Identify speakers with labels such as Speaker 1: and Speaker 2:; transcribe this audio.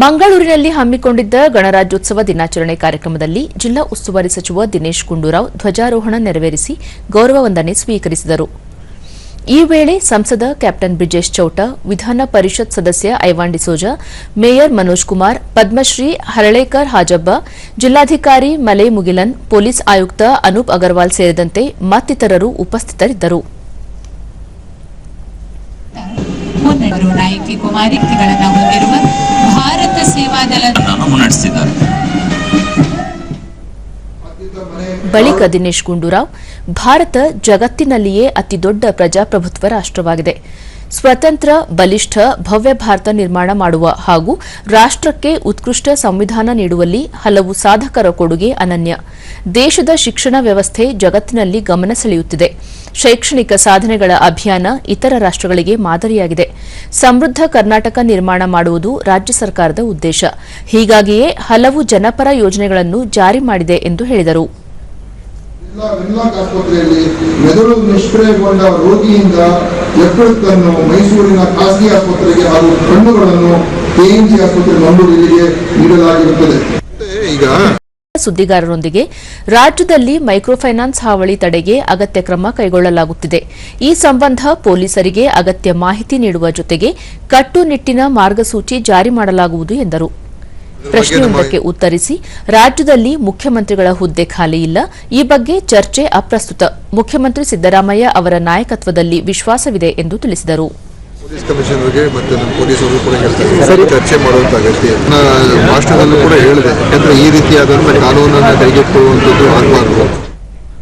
Speaker 1: ಮಂಗಳೂರಿನಲ್ಲಿ ಹಮ್ಮಿಕೊಂಡಿದ್ದ ಗಣರಾಜ್ಯೋತ್ಸವ ದಿನಾಚರಣೆ ಕಾರ್ಯಕ್ರಮದಲ್ಲಿ ಜಿಲ್ಲಾ ಉಸ್ತುವಾರಿ ಸಚಿವ ದಿನೇಶ್ ಗುಂಡೂರಾವ್ ಧ್ವಜಾರೋಹಣ ನೆರವೇರಿಸಿ ಗೌರವ ವಂದನೆ ಸ್ವೀಕರಿಸಿದರು. ಈ ವೇಳೆ ಸಂಸದ ಕ್ಯಾಪ್ಟನ್ ಬ್ರಿಜೇಶ್ ಚೌಟ, ವಿಧಾನ ಪರಿಷತ್ ಸದಸ್ಯ ಐವಾನ್ ಡಿಸೋಜಾ, ಮೇಯರ್ ಮನೋಜ್ ಕುಮಾರ್, ಪದ್ಮಶ್ರೀ ಹರಳೇಕರ್ ಹಾಜಬ್ಬ, ಜಿಲ್ಲಾಧಿಕಾರಿ ಮಲೈ ಮುಗಿಲನ್, ಪೊಲೀಸ್ ಆಯುಕ್ತ ಅನೂಪ್ ಅಗರ್ವಾಲ್ ಸೇರಿದಂತೆ ಮತ್ತಿತರರು ಉಪಸ್ಥಿತರಿದ್ದರು.
Speaker 2: ಮುನ್ನಡೆದರು ನಾಯಕಿ ಕುಮಾರಿಗಳನ್ನು ಹೊಂದಿರುವ ಭಾರತ ಸೇವಾದಳದ
Speaker 3: ಮುನ್ನಡೆಸಿದ್ದಾರೆ
Speaker 1: ಬಳಿಕ ದಿನೇಶ್ ಗುಂಡೂರಾವ್ ಭಾರತ ಜಗತ್ತಿನಲ್ಲಿಯೇ ಅತಿದೊಡ್ಡ ಪ್ರಜಾಪ್ರಭುತ್ವ ರಾಷ್ಟವಾಗಿದೆ ಸ್ವತಂತ್ರ ಬಲಿಷ್ಠ ಭವ್ಯ ಭಾರತ ನಿರ್ಮಾಣ ಮಾಡುವ ಹಾಗೂ ರಾಷ್ಟಕ್ಕೆ ಉತ್ಕೃಷ್ಟ ಸಂವಿಧಾನ ನೀಡುವಲ್ಲಿ ಹಲವು ಸಾಧಕರ ಕೊಡುಗೆ ಅನನ್ಯ. ದೇಶದ ಶಿಕ್ಷಣ ವ್ಯವಸ್ಥೆ ಜಗತ್ತಿನಲ್ಲಿ ಗಮನ ಸೆಳೆಯುತ್ತಿದೆ. ಶೈಕ್ಷಣಿಕ ಸಾಧನೆಗಳ ಅಭಿಯಾನ ಇತರ ರಾಷ್ಟಗಳಿಗೆ ಮಾದರಿಯಾಗಿದೆ. ಸಮೃದ್ಧ ಕರ್ನಾಟಕ ನಿರ್ಮಾಣ ಮಾಡುವುದು ರಾಜ್ಯ ಸರ್ಕಾರದ ಉದ್ದೇಶ. ಹೀಗಾಗಿಯೇ ಹಲವು ಜನಪರ ಯೋಜನೆಗಳನ್ನು ಜಾರಿ ಮಾಡಿದೆ ಎಂದು ಹೇಳಿದರು.
Speaker 4: ಆಸ್ಪತ್ರೆಯಲ್ಲಿ ಮೆದುಳು ನಿಷ್ಕ್ರಿಯಗೊಂಡ ರೋಗಿಯಿಂದ ಯಕೃತ್ತನ್ನು ಮೈಸೂರಿನ ಖಾಸಗಿ ಆಸ್ಪತ್ರೆಗೆ ಹಾಗೂ ಕಣ್ಣುಗಳನ್ನು ಕೆಎಂಜಿ ಆಸ್ಪತ್ರೆ ಮಂಗಳೂರಿಗೆ ನೀಡಲಾಗಿರುತ್ತದೆ. ಈಗ
Speaker 1: ಸುದ್ದಿಗಾರರೊಂದಿಗೆ ರಾಜ್ಯದಲ್ಲಿ ಮೈಕ್ರೋಫೈನಾನ್ಸ್ ಹಾವಳಿ ತಡೆಗೆ ಅಗತ್ಯ ಕ್ರಮ ಕೈಗೊಳ್ಳಲಾಗುತ್ತಿದೆ. ಈ ಸಂಬಂಧ ಪೊಲೀಸರಿಗೆ ಅಗತ್ಯ ಮಾಹಿತಿ ನೀಡುವ ಜೊತೆಗೆ ಕಟ್ಟುನಿಟ್ಟಿನ ಮಾರ್ಗಸೂಚಿ ಜಾರಿ ಮಾಡಲಾಗುವುದು ಎಂದರು. ಪ್ರಶ್ನೆಯೊಂದಕ್ಕೆ ಉತ್ತರಿಸಿ ರಾಜ್ಯದಲ್ಲಿ ಮುಖ್ಯಮಂತ್ರಿಗಳ ಹುದ್ದೆ ಖಾಲಿ ಇಲ್ಲ. ಈ ಬಗ್ಗೆ ಚರ್ಚೆ ಅಪ್ರಸ್ತುತ. ಮುಖ್ಯಮಂತ್ರಿ ಸಿದ್ದರಾಮಯ್ಯ ಅವರ ನಾಯಕತ್ವದಲ್ಲಿ ವಿಶ್ವಾಸವಿದೆ ಎಂದು ತಿಳಿಸಿದರು.
Speaker 5: ಪೊಲೀಸ್ ಕಮಿಷನರ್ಗೆ ಮತ್ತೆ ನಮ್ಮ ಪೊಲೀಸರು ಕೂಡ ಹೇಳ್ತಾರೆ ಚರ್ಚೆ ಮಾಡುವಂತ ಅಗತ್ಯ ಭಾಷಣದಲ್ಲೂ ಕೂಡ ಹೇಳಿದೆ. ಯಾಕಂದ್ರೆ ಈ ರೀತಿಯಾದಂಥ ಕಾನೂನನ್ನು ಕೈಗೆಟ್ಟುವಂತದ್ದು ಆಗಬಾರ್ದು.